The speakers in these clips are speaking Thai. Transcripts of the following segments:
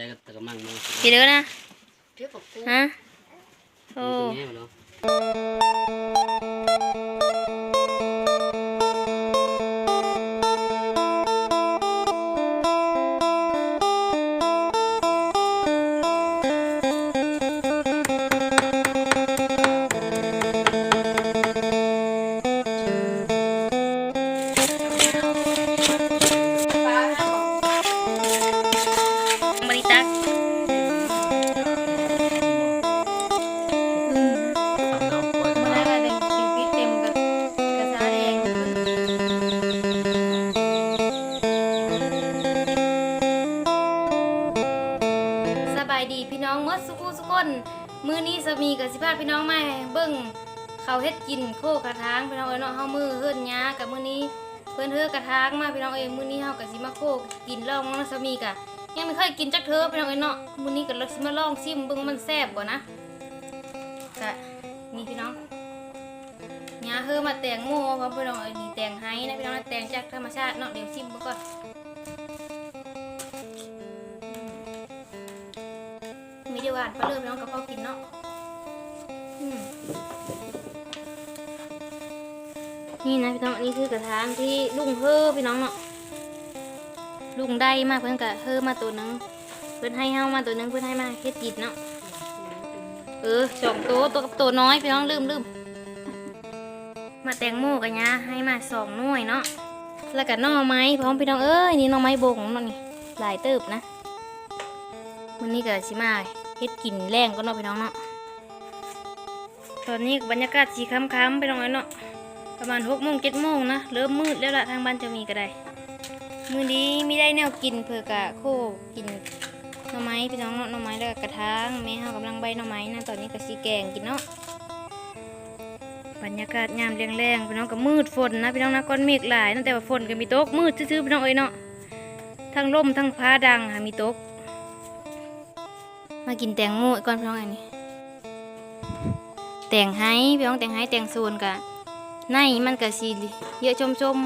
ได้ก็ตะกะมังมากี่เดือนนะเทียบกับกูฮะโอ้ มื้อนี้สามีกับสิพาพี่น้องมาให้เบิ่งเขาวเฮ็ดกินโคกระทางพี่น้องเอ้ยเนาะเฮามือเฮือนหยากับมื้อนี้เพิ่นเฮือกระทางมาพี่น้องเอ้ยมื้อนี้เฮาก็สิมาโคกกินลองเนาะสามีกะยังไม่เคยกินจักเทื่อพี่น้องเอ้ยเนาะมื้อนี้ก็เลยสิมาลองชิมเบิ่งมันแซ่บบ่นะกะนี่พี่น้องหยาเฮือมาแต่งโมพร้อมพี่น้องเอ้ยนี่แต่งไห้นะพี่น้องนะแต่งจากธรรมชาติเนาะเดี๋ยวชิมเบิ่งก่อนีเดียวหวานปลาเริ่มน้องกับพ่อกินเนาะนี่นะพี่น้องนนี้คือกระถางที่ลุงเฮอพี่น้องเนาะลุงได้มากเพิ่นกะเฮอมาตัวหนึงเพิ่นให้เฮามาตัวหนึงเพิ่นให้มาเฮ็ดกินเนาะเออสองตัวตัวกับตัวน้อยพี่น้องลืมลืมมาแตงโมกันยะให้มาสองหน่วยเนาะแล้วก็น่อไม้พร้อมพี่น้องเอ้ยนี่น่อไม้บงเนาะนี่ลายเติบนะวันนี้ก็สิมา เฮ็ดกินแรงก็เนาะพี่น้องเนาะตอนนี้บรรยากาศสีค้ำๆไปน้องเอ้ยเนาะประมาณหกโมงเจ็ดโมงนะเริ่มมืดแล้วล่ะทางบ้านจะมีก็ได้มือนี้มีได้แนวกินเพื่อกะโคกินหน่อไม้พี่น้องเนาะหน่อไม้แล้วกระถางแม่เฮากำลังใบหน่อไม้นะตอนนี้ก็สีแกงกินเนาะบรรยากาศยามแรงๆพี่น้องก็มืดฝนนะพี่น้องนะก้อนเมฆหลายนะแต่ว่าฝนก็มีตกมืดซื่อๆพี่น้องเอ้ยเนาะทั้งลมทั้งฟ้าดังหามีตก มากินแตงโมกก่อนพี่น้องอันนี้แตงไห้พี่น้องแตงไห้แตงโซนกะในมันกะสีเยอะชมชม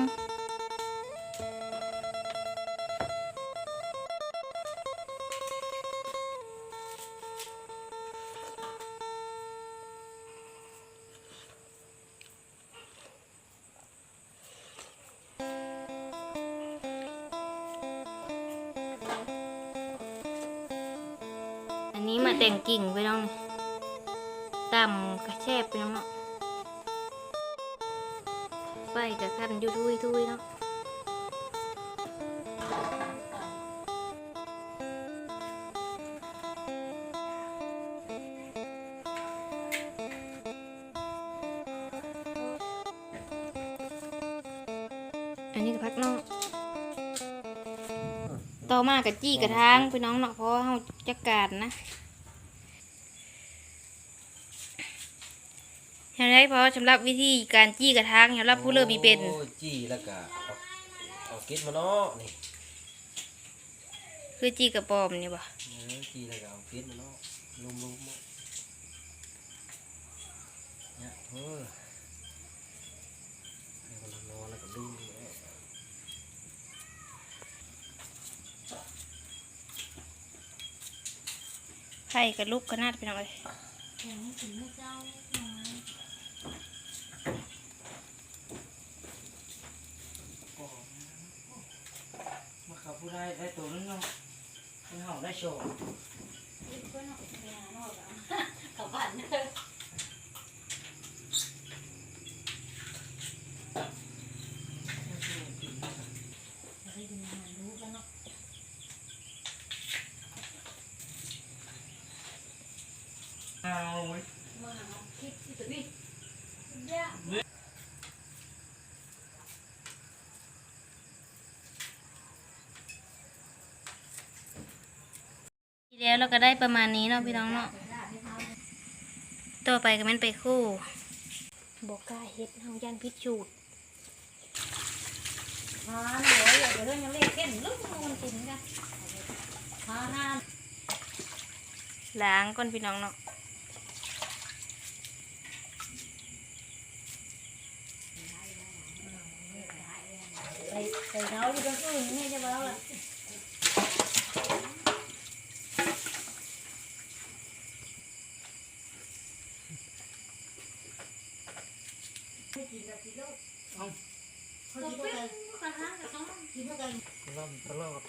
แต่งกิ่งพี่น้องต่ำกระแชบพี่น้องเนาะไฟกระคันยู่ทุยทุยเนาะอันนี้ก็พักนอกต่อมากับจี้กระทางพี่น้องเนาะเพราะเฮาจักการนะเห็น ไหมเพราะสำหรับวิธีการจี้กระทางสำหรับผู้เริ่มมีเป็นโอ้จี้แล้วก็เอาเอาเก็ดมาเนาะนี่คือจี้กระปอมนี่บ่เออจี้แล้วก็เอาเก็ดมาเนาะลุมลุมๆเนี่ยเออให้คนนอนแล้วก็ดึงเนาะไข่กับลูกขนาดพี่น้องเลยมาขับผู้ ได้ได้ตัวนึงเนาะให้เฮาได้โชว์กับบ้านเด้อเอาไว้มาหาคิดที่ตัวนี้ยาก แล้วเราก็ได้ประมาณนี้เนาะพี่น้องเนาะต่อไปก็แมันไปคู่บอกกล้าเฮ็ดเฮายันพิษจูดหาหน่อยเดี๋ยวเรื่องยังเล่นเก่นลูกมันกินกันหาหาล้างก่อนพี่น้องเนาะใส่ใส่เท้าอยู่ตรงอื่นนี่จะมาแล้วล่ะ เขากินกันกระทะกับน้องกินกัน ลำตลอด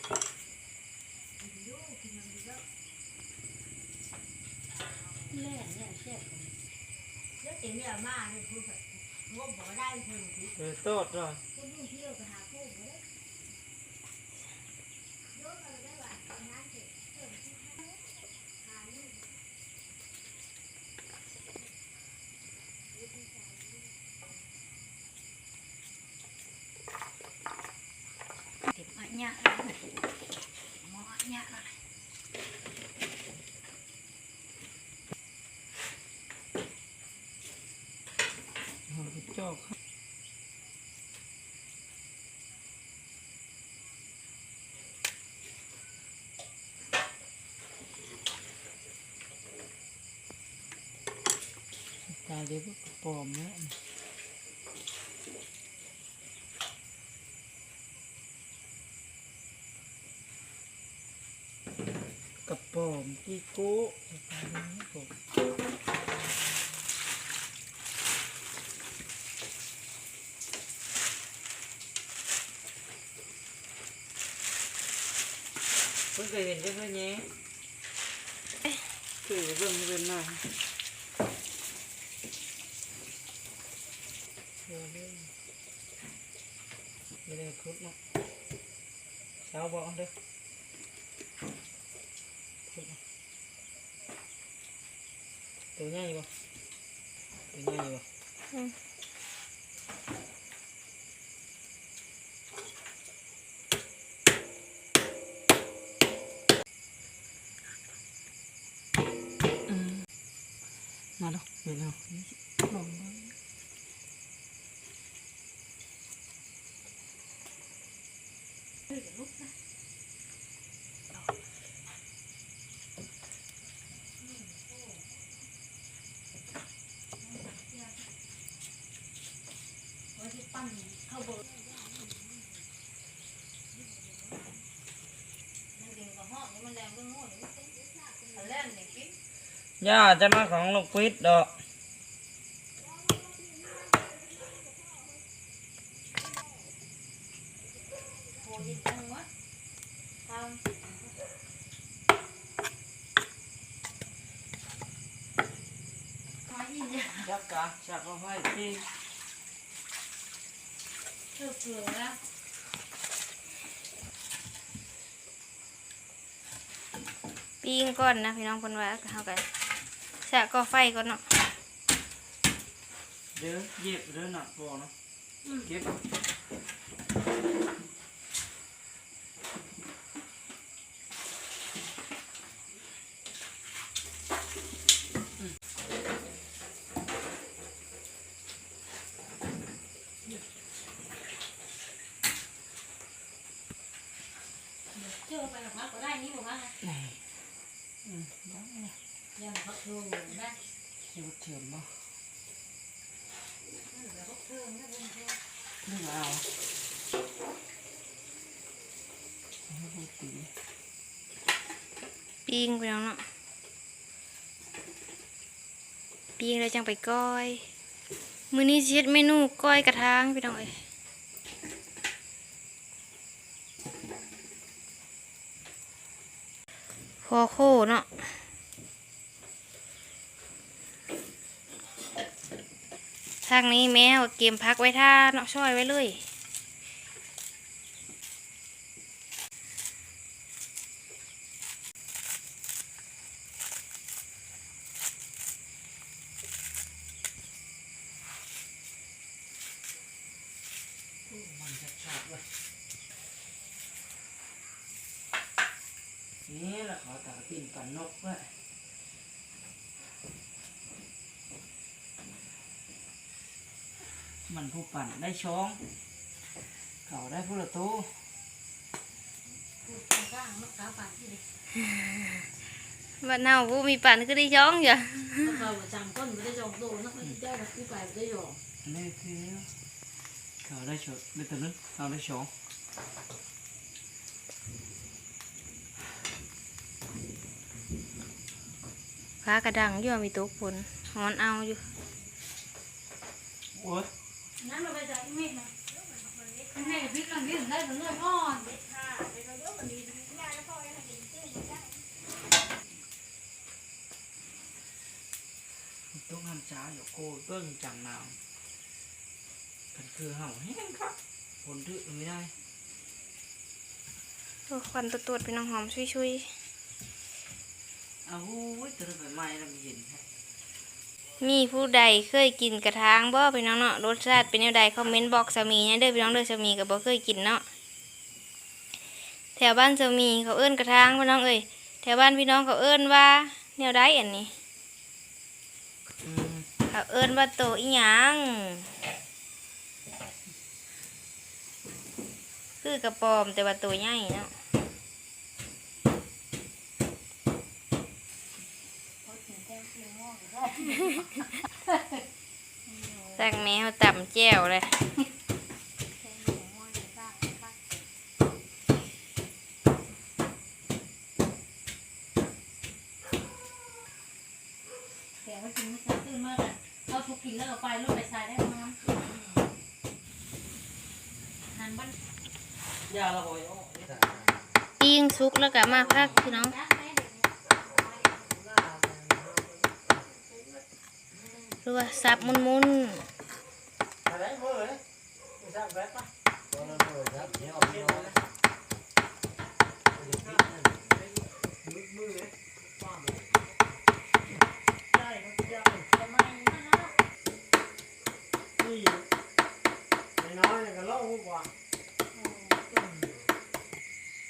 แล่เนี่ยแซ่บ เนี่ยมาเนี่ยคือแบบงบบ่ได้คือคือเออโตดเลยคนดูเที่ยวไปหาผู้บ่ได้โยนไปได้ว่าน้ำเสร็จเพิ่มที่หานี่เก็บอันเนี้ยหมออันเนี้ยอะไร หัวจอกครับตายเดี๋ยวก็ปลอมแล้วกระป๋อมที่โก้ตายแล้วผมเพิ่งเคยเห็นได้แค่นี้คือเรื่องนี้เป็นหน้า โอ้ยไม่ได้ครบเนาะสาวบอกเด้อครบเนาะตัวใหญ่บ่ตัวใหญ่บ่ อืม มาแล้วเห็นแล้วลองบ้าง ว่าที่ปั้นเข้าเบอร์มันเก่งกว่าห้องมันแรงเรื่องห้องมันเล่นเนี่ ย่าจะมาของลูกปิดดอก โหยิงจังวะทำมาอีกเนี่ย ยักษ์กะจากเอาไว้ที่ เกือบเกลือแล้ว ปิ้ง ก่อนนะพี่น้องเพิ่นว่าเฮากันแสะก็ไฟก่อนเนาะเดี๋ยวเหยียบเดี๋ยวหนักบ่เนาะเก็บ เชื่อไปกับพักก็ได้นี่บอกว่า ไหนอืมได้ไหม ยังพักเธอได้ คิว เถื่อนบ่ได้เป็นเอไม่เอาให้ดูตีปิ้งพี่น้องเนาะปิ้งแล้วจังไปก้อย มือนี้เฮ็ดเมนูก้อยกระทางพี่น้อยคอโคเนาะ ทางนี้แมวเกมพักไว้ท่าเนาะช่วยไว้เลยมันจะชอบเลยนี่แหละขอตาปิ่นกันนกด้วย มันผู้ปั่นได้ช้อง เขาได้ผู้ละตู้พูดกลางมักกาปัดที่ดิบ้านเฮาบ่มีป่านก็ได้ย้องอย่ามักกาว่าจังก้นไม่ได้จองโตนักไม่ได้แบบกู้ไปไม่ได้ยอมนี่คือเขาได้ช้องได้ตัวนึงเขาได้ช้องฟ้ากระดังอยู่ว่ามีตกฝนหอนเอาอยู่โอ้ย นั้นเราไปจากอีเมฆนะอีเมฆพริกกันยืนได้ถึงเลือดอ่อนต้องทำช้าอยู่โคเบิ้งจังนาวกันคือเห่าแห้งครับคนดื้อไม่ได้โอ้ควันตัวๆพี่น้องหอมชุยเอาหูยตัวไปไหม้แล้วมันเห็นแท้ มีผู้ใดเคยกินกระทางบ่พี่น้องเนาะรสชาติเป็นแนวใดคอมเมนต์บอกสามีเนี่ยเด้อพี่น้องเด้อสามีก็บ่เคยกินเนาะแถวบ้านสามีเขาเอิ้นกระทางพี่น้องเอ้ยแถวบ้านพี่น้องเขาเอิ้นว่าแนวใดอันนี้เขาเอิ้นว่าโตอีหยังคือกระปอมแต่ว่าตัวใหญ่เนาะ จากแมวต่ำแจ้วเลยแต่ว่ากินไม่ใช่ตื่นมากอะเราถูกกินแล้วเราไปรถไปใส่ได้มั้งหันบ้านยาละโอยโอ้ยปิ้งซุกแล้วก็มาพักพี่น้องหรือ ว่าสับมุนมุนอะไรมือเลยไม่ทราบแบบปะตอนนั้นมือครับเนี่ยเอาไปนอนมือมือเลยเลยใช่ครับใช่ทำไมนั่นเนาะนี่ไอ้น้อยเนี่ยก็เล่าหัวกว่า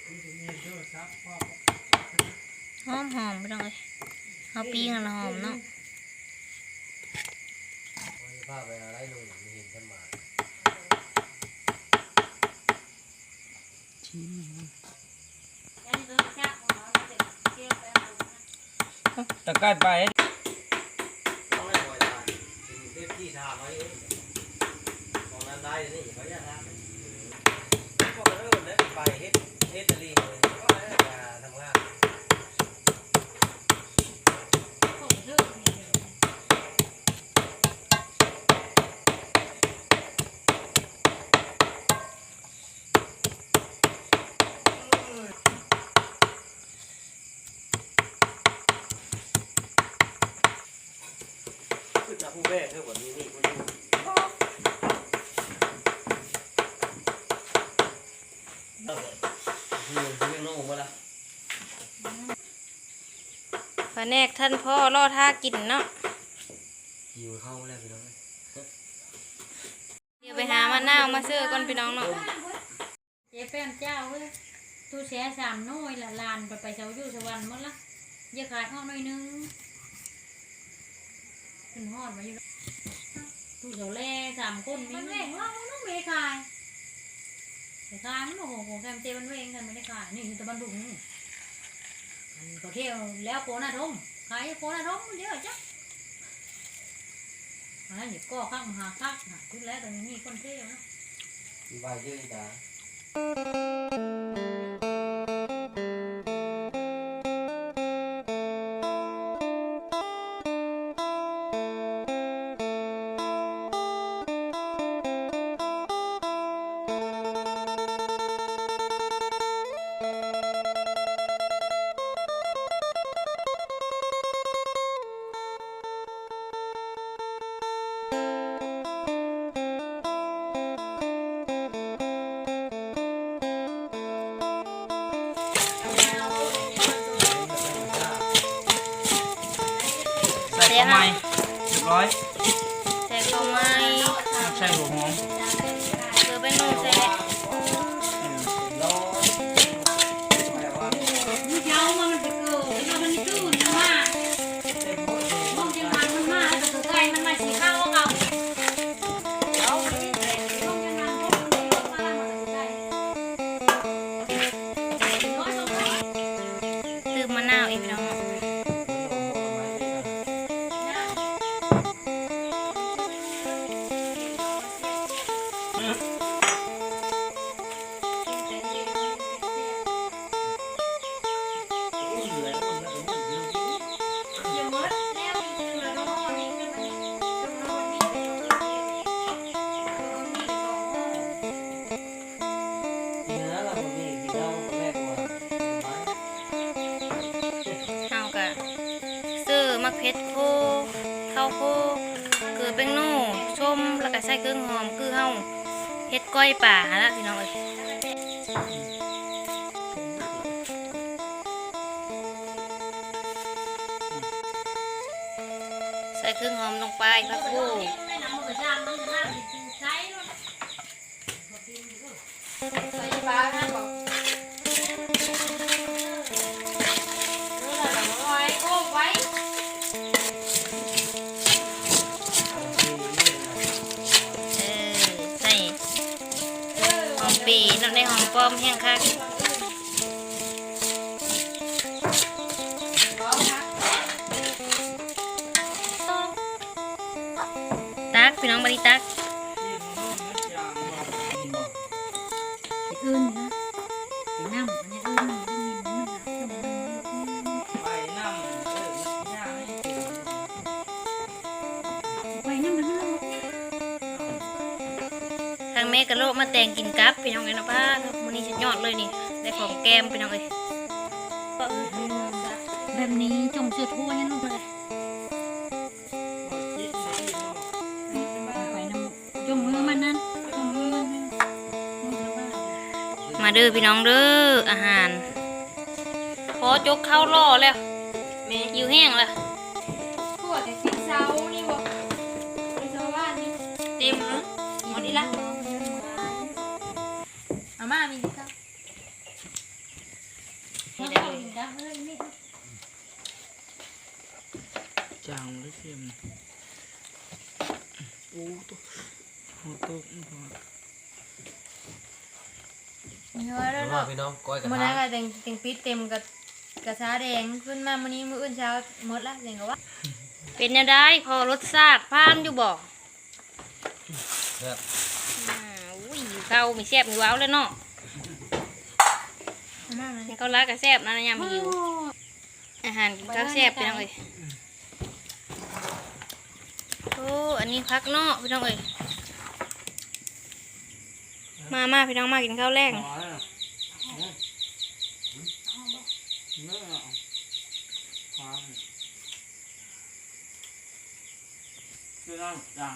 นี่จะมีโทรศัพท์พ่อหอมหอมพี่น้องเอ้ยเอาปิ้งแล้วหอมเนาะ พาไปอะไรลงมีเห็นกันมา ชิ้นหนึ่ง ยันเดินชักของเราเด็กเกี่ยวไป เอาตะกร้ายไป ต้องให้บ่อยตายเป็นเทปที่ทาไว้ของนั้นได้นี่เขาจะทำก็เริ่มแล้วไปเฮ็ดเฮ็ดตะลีเลยก็ได้มาทำงาน ของเรื่องนี้ คือจะผู้แม่เธอวันนี้นี่กูอยู่เออคือคือยังโน่มาละ ปลาแนกท่านพ่อล่อท่ากินเนาะหิวเข้าแล้วพี่น้องเดี๋ยวไปหามะนาวมาซื้อก่อนพี่น้องเนาะเจ๊แป้งเจ้าเว้ยตู้แช่สามน้อยละลานไปไปเจ้าอยู่สวรรค์หมดละอย่าขายห้องหน่อยนึงเป็นหอดมาอยู่ตู้เจ้าแล่สามคนมีมันเองว่ามันต้องไม่ขายแต่ขายมันโอ้โหของแกมเจมันเองกันไม่ได้ขายนี่คือตะบันดุงอัน ก็เที่ยวแล้วโคนาทมขายโคนาทมเดี๋ยวจ้ะอันนั้นอย่าก็ข้างมหาคักนะคุณแล้วตอนี่คนเที่ยวนะมีใบ ส่เข้าไม้เรียบร้อย ใส่ข้าวไม้ ใส่หัวหอม เครื่องหอมลงไปผักโขไม่นำมาจ้างมันจะน่าสิใช้รถใส่ปลาฮะบนี่แหละเอาไว้โอ้ไว้เออใส่หอมปีน้ำในหอมปลอมแห้งคัก ตักพี่น้องบริตักอื่นนะไปนั่งอันนี้อื่นมันมีมันหนักไปนั่งมันนั่งทางแม่กะโลกมาแต่งกินกับพี่น้องเอ้ยนป้ามื้อนี้สุดยอดเลยนี่ได้ของแกมพี่น้องเอ้ยแบบนี้จงเสื้อทั่วให้ลูกเลย เด้อพี่น้องเด้ออาหารพอจกเข้าวล่อแล้วแม่หิวแห้งแล้วขวดแต่สีเซานี่บอกไปเซาบ้านนี่เต็มเนาะหมดอีละอาม่ามีสีเซานี่ได้เลยนะเฮ้ยนี่จางหรือเค็มโอ้ตัวโอ้ตัวอืมพอ เยอะแล้วมาเนาะพี่น้องก้อยกระมื่อทะนั้นก็แต่งแต่งปิดเต็มกับกระชาแดงขึ้นมามื่อนี้มื้ออื่นเช้าหมดละเสียงก็ว่าเป็นยังได้พอรสชาติผ่านอยู่บ่ครับอ่าอุ้ยข้าวมีแซ่บมีว้าวเลยเนาะอาม่ามันกินข้าวร้ายกับแซ่บนะนะยามหิวอาหารกินข้าวแซ่บพี่น้องเอ้ยโอ้อันนี้พักเนาะพี่น้องเอ้ย มามาพี่น้องมากินข้าวแรงเรื่องจ้า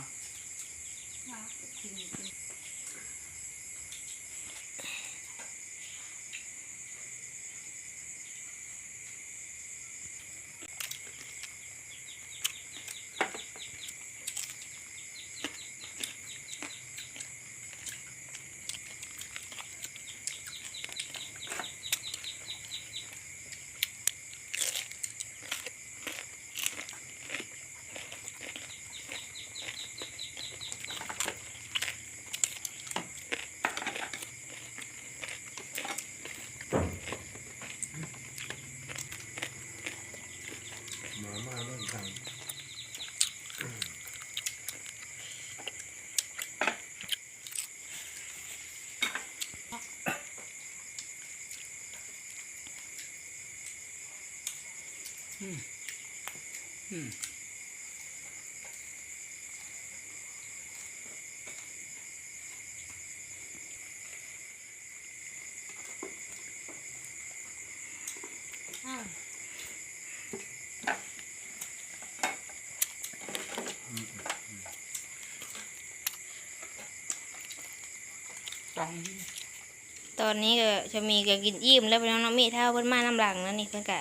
ตอนนี้ก็จะมีก็กินอิ่มแล้วพี่น้องเนาะมีเท่าเพิ่นมาน้ำหลังนั่นนี่เพิ่นก็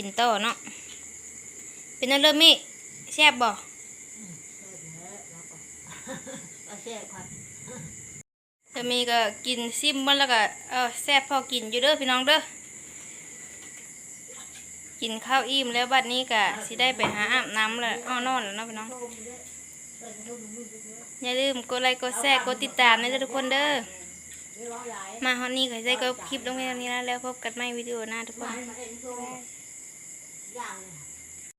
กินต่อเนาะเป็นนั่นเริ่มมีแซ่บบ่จะมีก็กินซิมมันแล้วก็เออแซ่บพอกินอยู่เด้อพี่น้องเด้อกินข้าวอิ่มแล้วบัดนี้ก็สิได้ไปหาอาบน้ำแล้วอ้อนอนแล้วเนาะพี่น้องอย่าลืมกดไลค์กดแชร์กดติดตามนะเด้อทุกคนเด้อมาฮอนนี้ก็ได้ก็คลิปลงไปตรงนี้แล้วแล้วพบกันใหม่วิดีโอหน้าทุกคน อย่าง